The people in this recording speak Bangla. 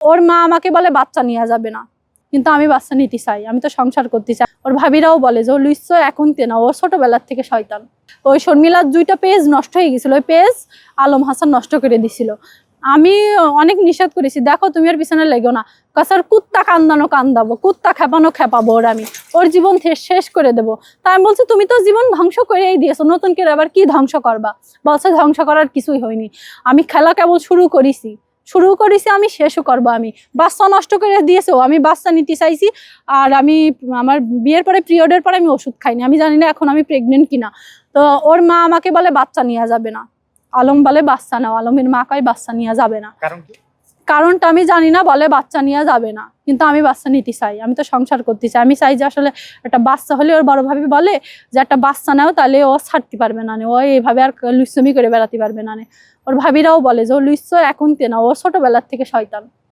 ওর মা আমাকে বলে, বাচ্চা নেওয়া যাবে না। কিন্তু আমি বাচ্চা নিতে চাই, আমি তো সংসার করতে চাই। ওর ভাবিরাও বলে যে, ও লুইস এখন তেনা ও ছোটবেলার থেকে শয়তান। ওই শর্মিলার দুইটা পেজ নষ্ট হয়ে গেছিল। ওই পেজ আলম হাসান নষ্ট করে দিছিল। আমি অনেক নিষেধ করেছি, দেখো, তুমি ওর পিছনে লেগো না। কাসার কুত্তা কান্দানো কান্দাবো, কুত্তা খেপানো খেপাবো ওর আমি। ওর জীবন শেষ করে দেবো। তাই আমি বলছি, তুমি তো জীবন ধ্বংস করেই দিয়েছ, নতুন করে আবার কি ধ্বংস করবা? বলছে, ধ্বংস করার কিছুই হয়নি। আমি খেলা কেবল শুরু করেছি। শুরু করেছি আমি, শেষও করব আমি। বাচ্চা নষ্ট করে দিয়েছে ও, আমি বাচ্চা নিতে চাইছি। আর আমি, আমার বিয়ের পরে, পিরিয়ডের পরে আমি ওষুধ খাইনি। আমি জানি না এখন আমি প্রেগনেন্ট কিনা। তো ওর মা আমাকে বলে, বাচ্চা নেওয়া যাবে না। আলম বলে, বাচ্চা নাও। আলমের মা কয়, বাচ্চা নেওয়া যাবে না। কারণ কারণটা আমি জানি না বলে বাচ্চা নিয়ে যাবে না। কিন্তু আমি বাচ্চা নিতে চাই আমি তো সংসার করতে চাই। আমি চাই যে আসলে একটা বাচ্চা হলে ওর বড় ভাবি বলে যে একটা বাচ্চা নাও তাহলে ও ছাড়তে পারবে না নে, ও এইভাবে আর লুইসমি করে বেড়াতে পারবে না নে। ওর ভাবিরাও বলে যে ও লুইস এখন তেনা ও ছোটবেলার থেকে শয়তান।